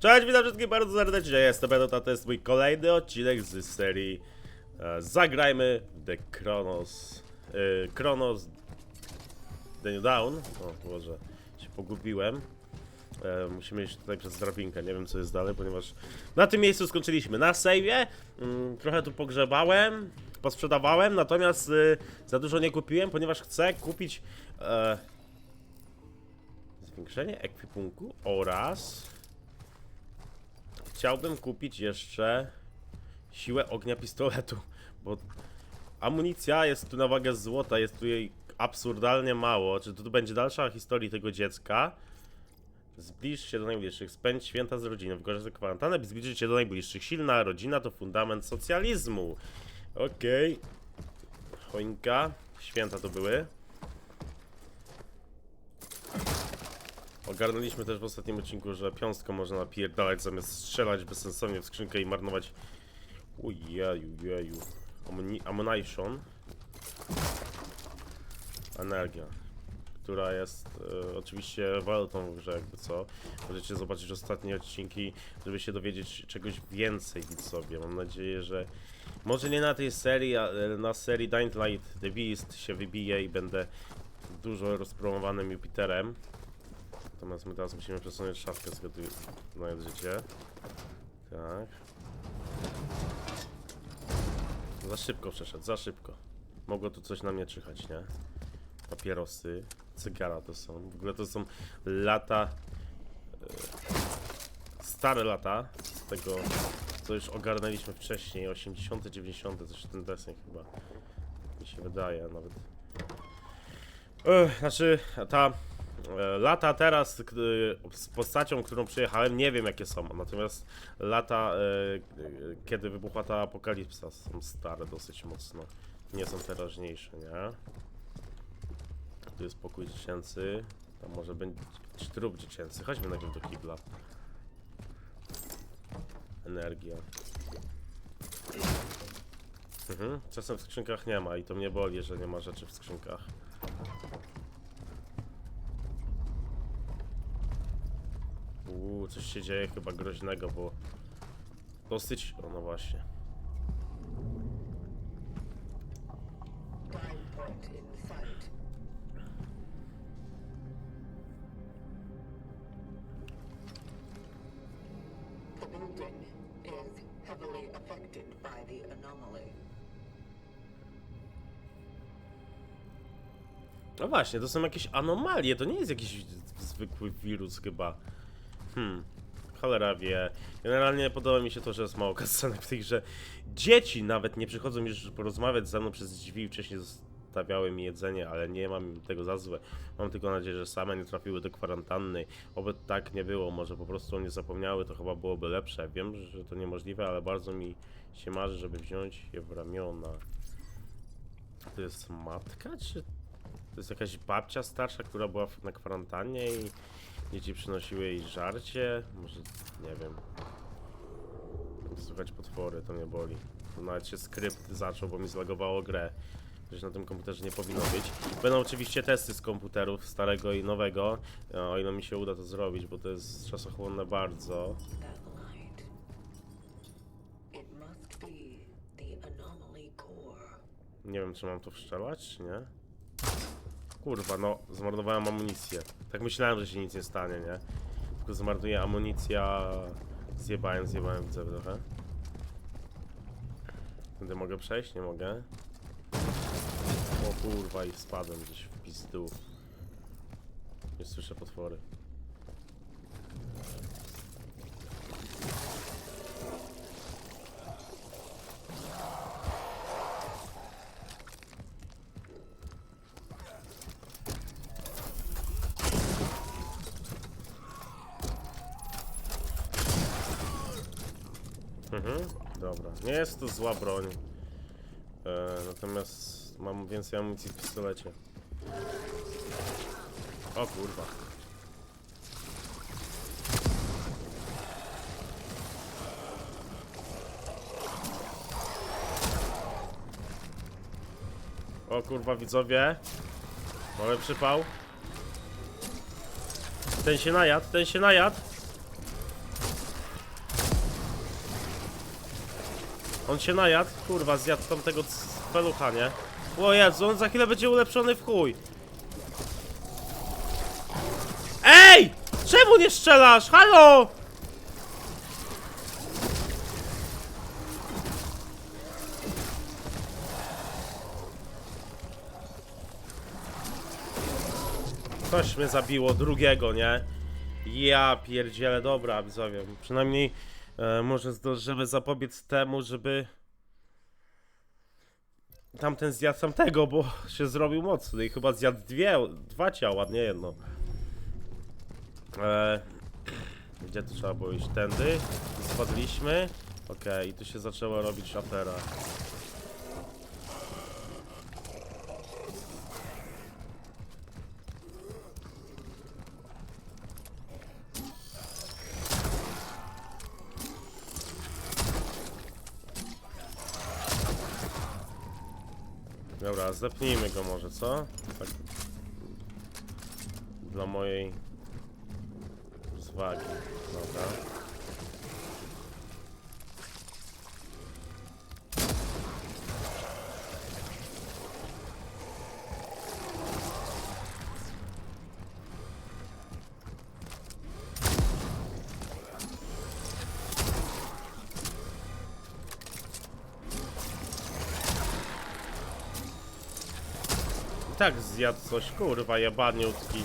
Cześć, witam wszystkich bardzo serdecznie, ja jestem Benota, to jest mój kolejny odcinek z serii e, Zagrajmy The Chronos e, Chronos The New Down O Boże, się pogubiłem. E, Musimy iść tutaj przez drabinkę, nie wiem co jest dalej, ponieważ na tym miejscu skończyliśmy. Na save'ie mm, Trochę tu pogrzebałem, posprzedawałem, natomiast za dużo nie kupiłem, ponieważ chcę kupić Zwiększenie ekwipunku oraz chciałbym kupić jeszcze siłę ognia pistoletu, bo amunicja jest tu na wagę złota, jest tu jej absurdalnie mało. Czy tu będzie dalsza historia tego dziecka? Zbliż się do najbliższych, spędź święta z rodziną, wykorzystaj kwarantannę, by zbliżyć się do najbliższych. Silna rodzina to fundament socjalizmu. Okej. Choinka. Święta to były. Ogarnęliśmy też w ostatnim odcinku, że piąstką można napierdalać zamiast strzelać bezsensownie w skrzynkę i marnować... Ujeju, jeju. Ammuni- Ammunition. Energia. Która jest e, oczywiście walutą w grze, jakby co. Możecie zobaczyć ostatnie odcinki, żeby się dowiedzieć czegoś więcej widzowie. Mam nadzieję, że może nie na tej serii, ale na serii Dying Light The Beast się wybiję i będę dużo rozpromowanym Jupiterem. Natomiast my teraz musimy przesunąć szafkę, znając życie. Tak. Za szybko przeszedł, za szybko. Mogło tu coś na mnie czyhać, nie? Papierosy, cygara to są. W ogóle to są lata... e, Stare lata z tego, co już ogarnęliśmy wcześniej, 80., 90., coś ten deseń chyba. Mi się wydaje nawet. Ech, znaczy, ta lata teraz e, z postacią, którą przyjechałem, nie wiem jakie są. Natomiast lata, e, e, kiedy wybuchła ta apokalipsa, są stare dosyć mocno. Nie są teraźniejsze, nie? Tu jest pokój dziecięcy. Tam może będzie trup dziecięcy. Chodźmy najpierw do kibla. Energia. Mhm. Czasem w skrzynkach nie ma i to mnie boli, że nie ma rzeczy w skrzynkach. Coś się dzieje chyba groźnego, bo dosyć... O, no właśnie. No właśnie, to są jakieś anomalie, to nie jest jakiś zwykły wirus chyba. Hmm, cholera wie. Generalnie podoba mi się to, że jest mało kasenek w tej grze. Dzieci nawet nie przychodzą już porozmawiać ze mną przez drzwi, wcześniej zostawiały mi jedzenie, ale nie mam tego za złe. Mam tylko nadzieję, że same nie trafiły do kwarantanny. Oby tak nie było, może po prostu o nie zapomniały, to chyba byłoby lepsze. Wiem, że to niemożliwe, ale bardzo mi się marzy, żeby wziąć je w ramiona. To jest matka, czy to jest jakaś babcia starsza, która była na kwarantannie i dzieci przynosiły jej żarcie? Może, nie wiem. Słuchać potwory, to mnie boli. To nawet się skrypt zaczął, bo mi zlagowało grę. Coś na tym komputerze nie powinno być. Będą oczywiście testy z komputerów starego i nowego, o ile mi się uda to zrobić, bo to jest czasochłonne bardzo. Nie wiem, czy mam to wszczelać, czy nie? Kurwa, no, zmarnowałem amunicję. Tak myślałem, że się nic nie stanie, nie? Tylko zmarnuję amunicja. Zjebałem, zjebałem, widzę trochę. Tędy mogę przejść? Nie mogę. O kurwa, i spadłem gdzieś w pizdu. Nie słyszę potwory. Mhm, to zła broń. E, natomiast mam więcej amunicji w pistolecie. O kurwa. O kurwa widzowie. Mamy przypał. Ten się najadł, ten się najadł. On się najadł, kurwa, zjadł tamtego pelucha, nie? O Jezu, on za chwilę będzie ulepszony w chuj. Ej! Czemu nie strzelasz? Halo! Coś mnie zabiło, drugiego, nie? Ja pierdzielę, dobra, widzowie. Przynajmniej może zdążymy zapobiec temu, żeby tamten zjadł tamtego, bo się zrobił mocny i chyba zjadł dwie, dwa ciała, nie jedno. E, gdzie tu trzeba było iść? Tędy. Spadliśmy. Okej, i tu się zaczęła robić afera. Dobra, zepnijmy go może, co? Tak. Dla mojej rozwagi. Dobra. Tak zjadł coś, kurwa, jabaniutki.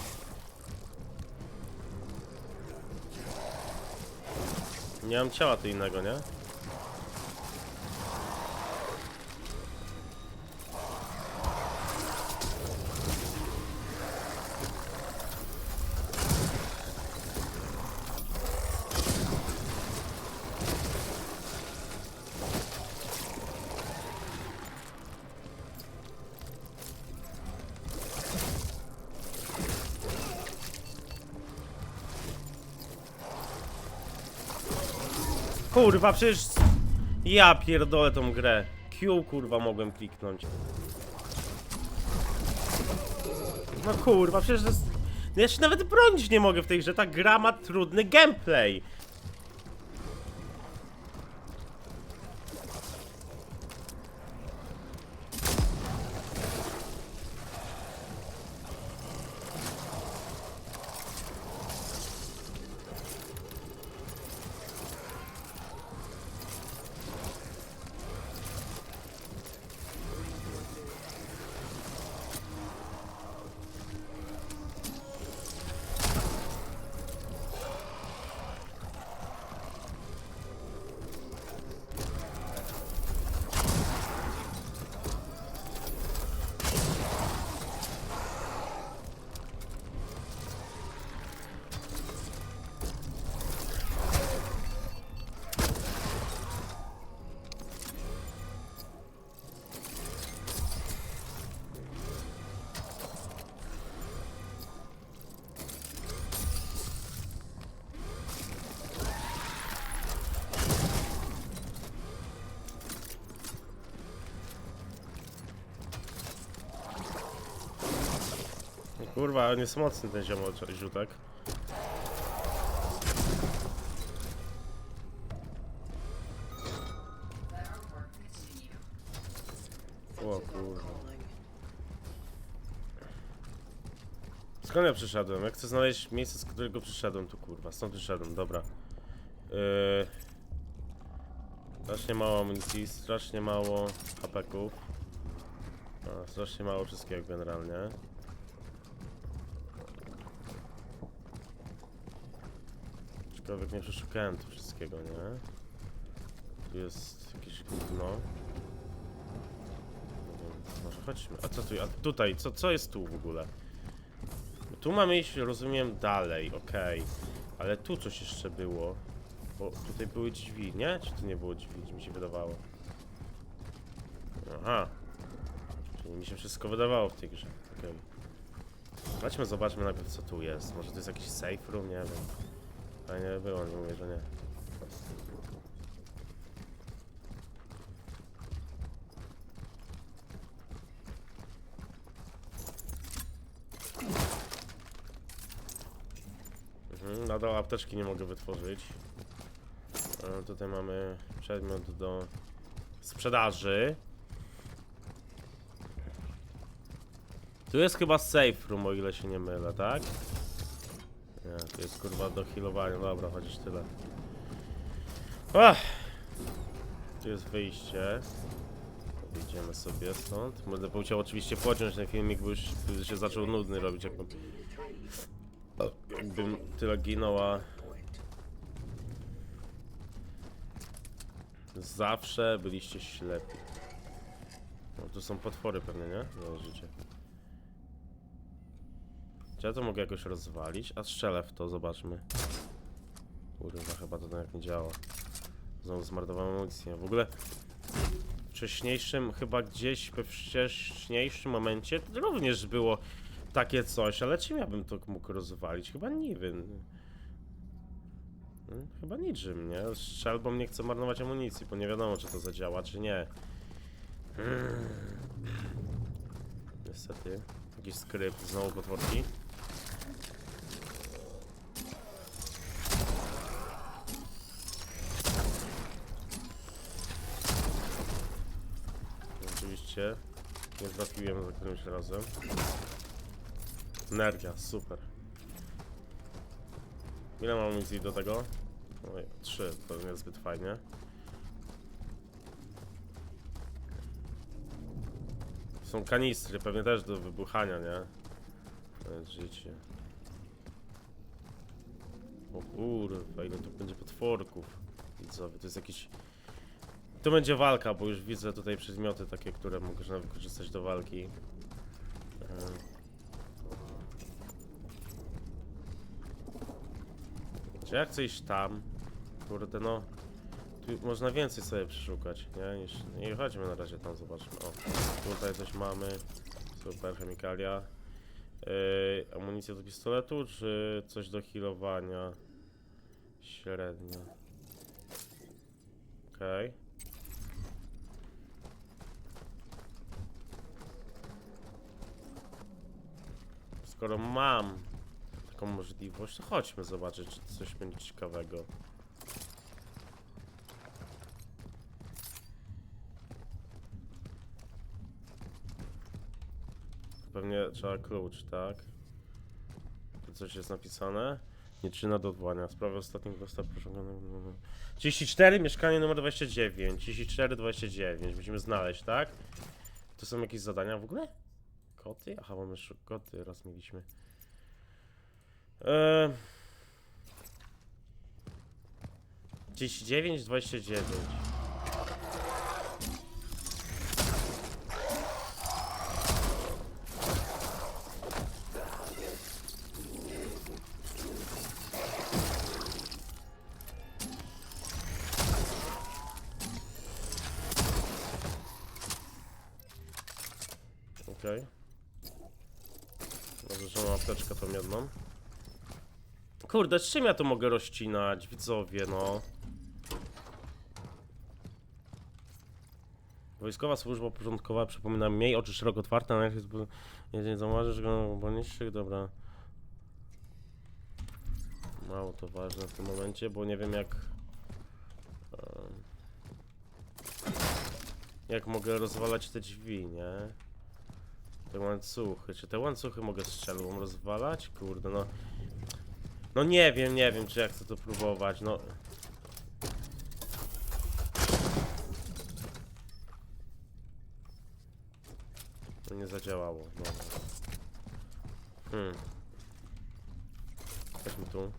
Nie mam ciała tu innego, nie? Kurwa, przecież... Ja pierdolę tą grę. Q kurwa mogłem kliknąć. No kurwa, przecież to jest... Ja się nawet bronić nie mogę w tej grze, ta gra ma trudny gameplay. Kurwa, on jest mocny ten ziomoczek. O kurwa. Skąd ja przyszedłem? Ja chcę znaleźć miejsce, z którego przyszedłem tu kurwa. Stąd przyszedłem, dobra. Yy... Strasznie mało amunicji, strasznie mało hapeków. Strasznie mało wszystkiego generalnie. Aczkolwiek nie przeszukałem tu wszystkiego, nie? Tu jest jakieś gówno. Może chodźmy. A co tu? A tutaj, co, co jest tu w ogóle? Tu mamy iść, rozumiem, dalej, okej. Ale tu coś jeszcze było. Bo tutaj były drzwi, nie? Czy tu nie było drzwi? Mi się wydawało. Aha. Czyli mi się wszystko wydawało w tej grze. Okej. Chodźmy, zobaczmy najpierw co tu jest. Może to jest jakiś safe room? Nie wiem. A nie było, nie mówię, że nie. Mhm, nadal apteczki nie mogę wytworzyć. E, tutaj mamy przedmiot do sprzedaży. Tu jest chyba safe room, o ile się nie mylę, tak? Jest kurwa do healowania, dobra, chociaż tyle. Ach! Tu jest wyjście. Wyjdziemy sobie stąd. Będę musiał oczywiście pociąć ten filmik, bo już się zaczął nudny robić, jakbym, jakbym tyle ginął, a Zawsze byliście ślepi. No tu są potwory pewnie, nie? Życie. Czy ja to mogę jakoś rozwalić? A strzelę w to, zobaczmy. Kurwa, chyba to tak nie działa. Znowu zmarnowałem amunicję. W ogóle w wcześniejszym, chyba gdzieś we wcześniejszym momencie również było takie coś, ale czym ja bym to mógł rozwalić? Chyba nie wiem. Hmm, Chyba niczym, nie? Strzelbą nie chcę marnować amunicji, bo nie wiadomo, czy to zadziała, czy nie. Hmm. Niestety. Jakiś skrypt, znowu potworki. Oczywiście nie trafiłem za którymś razem. Energia, super. Ile mam amunicji do tego? Oj, trzy, to nie zbyt fajnie. Są kanistry, pewnie też do wybuchania, nie? Ale Życie. O kurwa, ile tu będzie potworków. Widzowie, to jest jakiś... To będzie walka, bo już widzę tutaj przedmioty takie, które można wykorzystać do walki. Ehm. Czy ja chcę iść tam? Kurde no. Tu można więcej sobie przeszukać, nie? Niż... Nie, chodźmy na razie tam, zobaczmy. O, tutaj coś mamy. Super, chemikalia. Yy, amunicja do pistoletu, czy coś do healowania? Średnio. Okej. Skoro mam taką możliwość, to chodźmy zobaczyć, czy coś będzie ciekawego. Pewnie trzeba klucz, tak? Tu coś jest napisane. Nie czyna do odwołania. Sprawy ostatnich dostaw poszukane. 34, mieszkanie numer 29. 34, 29. Musimy znaleźć, tak? To są jakieś zadania w ogóle? Koty? Aha, mamy jeszcze koty, raz mieliśmy. Eee... 39, 29. Kurde, z czym ja to mogę rozcinać? Widzowie, no. Wojskowa służba porządkowa, przypominam, miej oczy szeroko otwarte, ale jest, nie zauważysz go, bo niższych, dobra. Mało to ważne w tym momencie, bo nie wiem jak... Jak mogę rozwalać te drzwi, nie? Te łańcuchy. Czy te łańcuchy mogę strzelbą rozwalać? Kurde, no. No nie wiem, nie wiem, czy ja chcę to próbować, no. To nie zadziałało, no. Hmm. Chodźmy tu.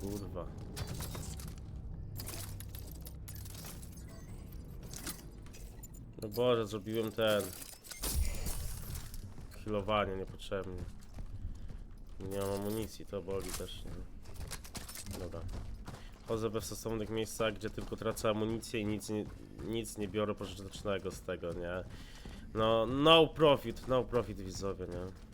Kurwa. No Boże, zrobiłem ten. Healowanie niepotrzebnie. Nie mam amunicji, to boli też. Nie? Dobra. Chodzę we stosownych miejscach, gdzie tylko tracę amunicję i nic nie, nic nie biorę pożytecznego z tego, nie? No, no profit, no profit widzowie, nie?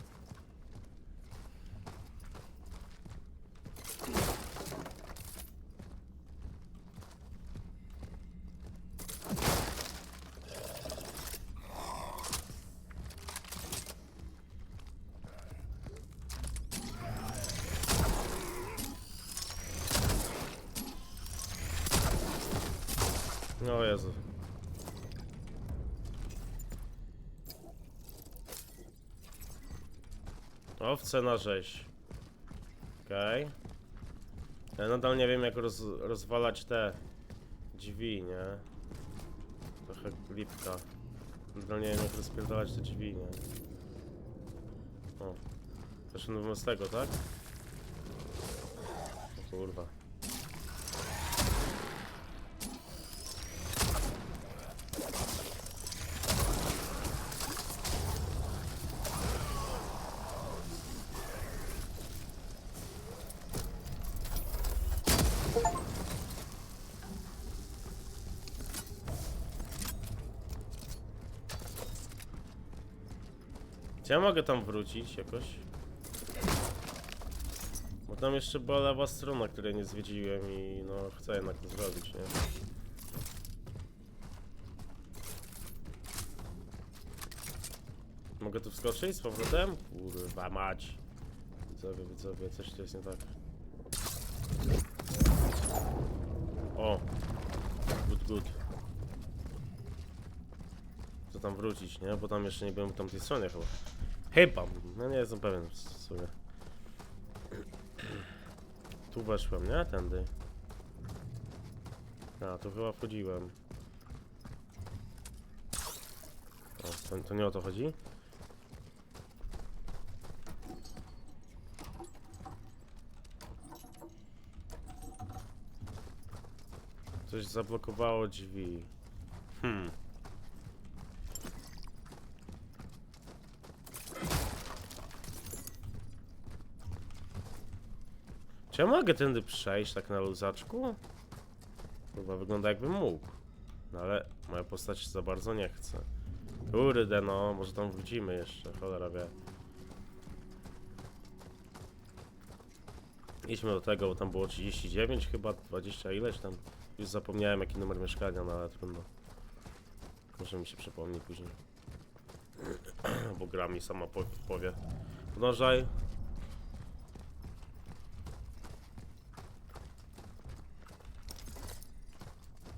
O Jezu. Owce na rzeź. Okej. Ja nadal nie wiem jak roz, rozwalać te drzwi, nie? Trochę lipka. Nadal nie wiem jak rozpierdalać te drzwi, nie? O. Zaczynamy z tego, tak? O kurwa. Czy ja mogę tam wrócić jakoś? Bo tam jeszcze była lewa strona, której nie zwiedziłem i no chcę jednak to zrobić, nie? Mogę tu wskoczyć z powrotem? Kurwa mać. Widzowie, widzowie, coś tu jest nie tak. O! Good, good. To tam wrócić, nie? Bo tam jeszcze nie byłem po tamtej stronie chyba. Chyba! No nie jestem pewien w sumie. Tu weszłem, nie? Tędy. A, tu chyba wchodziłem. O, to, to nie o to chodzi? Coś zablokowało drzwi. Hmm. Czy ja mogę tędy przejść tak na luzaczku? Chyba wygląda jakbym mógł. No ale moja postać za bardzo nie chce. Kurde no, może tam wrócimy jeszcze, cholera wie. Idźmy do tego, bo tam było 39 chyba, 20 ileś tam. Już zapomniałem jaki numer mieszkania, no ale trudno. Może mi się przypomni później. bo gra mi sama po powie. Podążaj.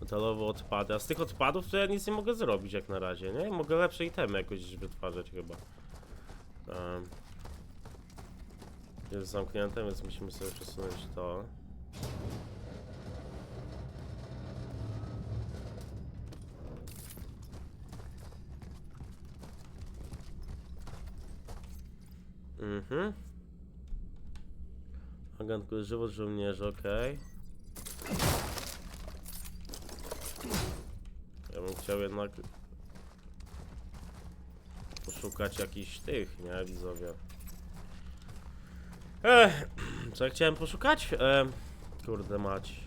Metalowe odpady. A z tych odpadów to ja nic nie mogę zrobić jak na razie, nie? Mogę lepsze itemy jakoś wytwarzać chyba. Um. Jest zamknięte, więc musimy sobie przesunąć to. Mhm. Agent żywot żołnierzy, okej. Ja bym chciał jednak poszukać jakichś tych, nie, widzowie. Ech, co ja chciałem poszukać? E, kurde mać.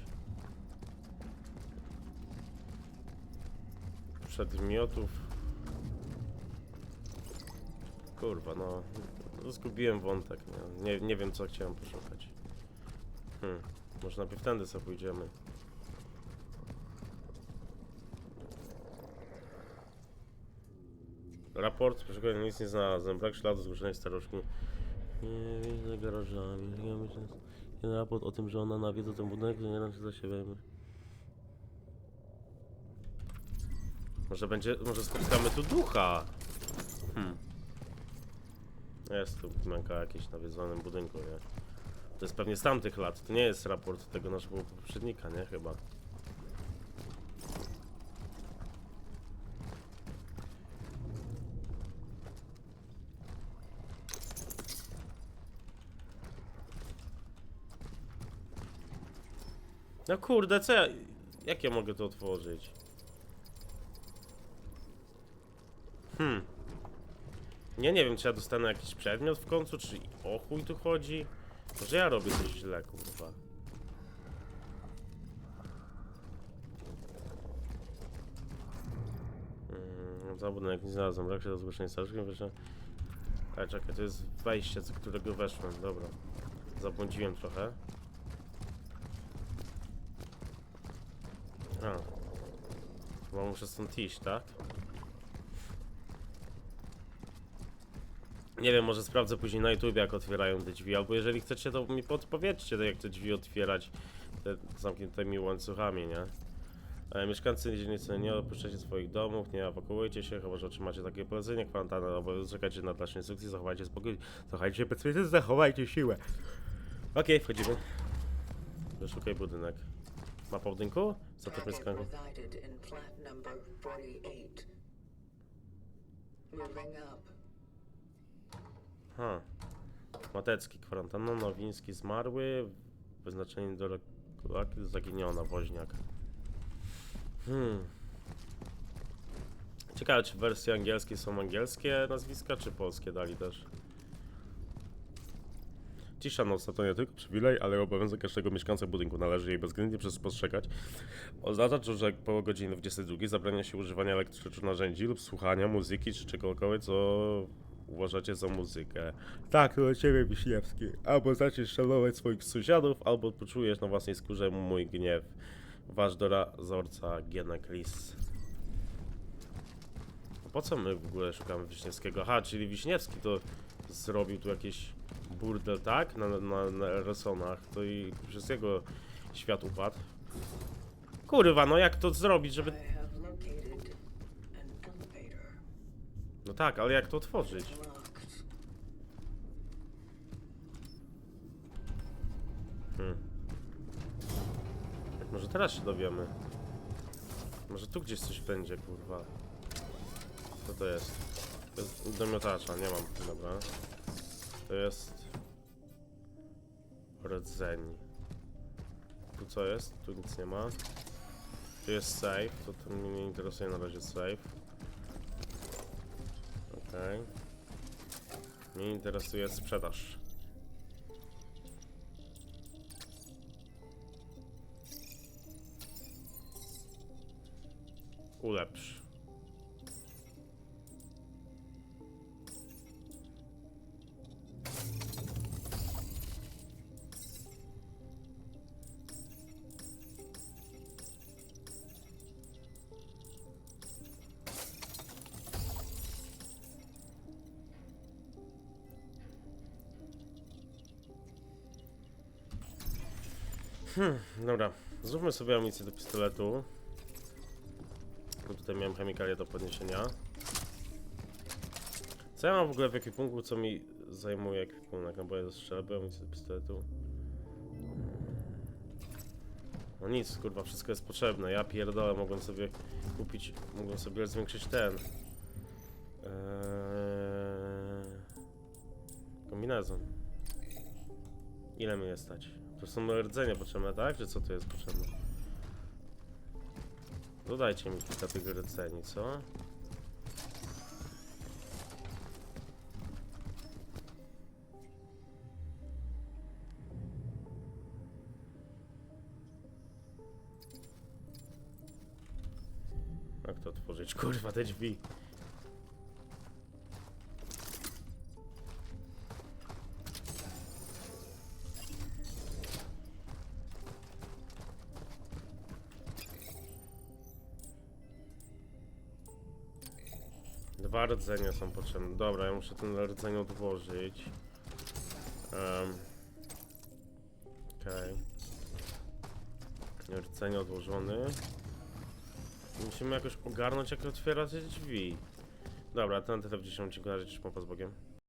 Przedmiotów. Kurwa, no. zgubiłem wątek, nie, nie, nie wiem co chciałem poszukać. Hmm, może najpierw tędy sobie pójdziemy. Raport, proszę nic nie znalazłem. Brak śladu zgłoszonej staruszki. Nie widzę garażami. Ten raport o tym, że ona nawiedza ten budynek, to nie czy za siebie. Może będzie, może spotkamy tu ducha. Hmm. Jest tu męka jakiś na nawiedzonym budynku, nie? To jest pewnie z tamtych lat. To nie jest raport tego naszego poprzednika, nie? Chyba. No kurde, co ja... Jak ja mogę to otworzyć? Hmm. Nie, nie wiem, czy ja dostanę jakiś przedmiot w końcu, czy o chuj tu chodzi? Może ja robię coś źle, kurwa. Hmm, Za budynek nie znalazłem. Brak się do zgłoszenia. Ale czekaj, to jest wejście, z którego weszłem. Dobra. Zabłądziłem trochę. A. Chyba muszę stąd iść, tak? Nie wiem, może sprawdzę później na YouTube, jak otwierają te drzwi, albo jeżeli chcecie, to mi podpowiedzcie, jak te drzwi otwierać te zamkniętymi łańcuchami, nie? E, mieszkańcy dzielnicy nie opuszczacie swoich domów, nie ewakuujcie się, chyba że otrzymacie takie polecenie, kwarantanna, albo czekajcie na dalsze instrukcje, zachowajcie spokój, zachowajcie bezpieczeństwo, zachowajcie siłę. Okej, wchodzimy. Wyszukaj budynek. Mapa budynku? Co to Target mieszkanie? resided in flat number 48. Moving up. Ha. Matecki, kwarantanna, Nowiński zmarły, wyznaczenie do regularki, zaginiona, woźniak. Hmm. Ciekawe, czy w wersji angielskiej są angielskie nazwiska, czy polskie dali też. Cisza nocna to nie tylko przywilej, ale obowiązek każdego mieszkańca budynku. Należy jej bezwzględnie przestrzegać. Oznacza to, że po godzinie 22 zabrania się używania elektrycznych narzędzi lub słuchania muzyki czy czegokolwiek, co uważacie za muzykę. Tak, to ciebie Wiśniewski. Albo zaczniesz szanować swoich sąsiadów, albo poczujesz na własnej skórze mój gniew. Wasz dozorca Gienek Lis. Po co my w ogóle szukamy Wiśniewskiego? Aha, czyli Wiśniewski to zrobił tu jakiś burdel, tak? Na, na, na Resonach. To i przez jego świat upadł. Kurwa, no jak to zrobić, żeby... No tak, ale jak to otworzyć? Hmm. Może teraz się dowiemy. Może tu gdzieś coś będzie, kurwa. Co to jest? To jest do miotacza, nie mam, dobra. To jest... Rdzeń. Tu co jest? Tu nic nie ma. Tu jest safe, to, to mnie nie interesuje na razie safe. Okej. Mnie interesuje sprzedaż. Ulepsz. Hmm, dobra. Zróbmy sobie amunicję do pistoletu. No tutaj miałem chemikalię do podniesienia. Co ja mam w ogóle w ekwipunku, co mi zajmuje ekwipunek? Naboje do strzelby, amunicję do pistoletu. No nic, kurwa, wszystko jest potrzebne. Ja pierdolę, mogłem sobie kupić, mogłem sobie zwiększyć ten. Eee, kombinezon. Ile mi jest stać? To są rdzenia potrzebne, tak? Czy co to jest potrzebne? Dodajcie mi kilka tych rdzeni, co? Jak to otworzyć? Kurwa, te drzwi. Dwa rdzenia są potrzebne. Dobra, ja muszę ten rdzeń odłożyć. Um. Okej. Okay. Rdzeń odłożony. Musimy jakoś ogarnąć, jak otwierać te drzwi. Dobra, ten tyle w 10 odcinku, na razie z Bogiem.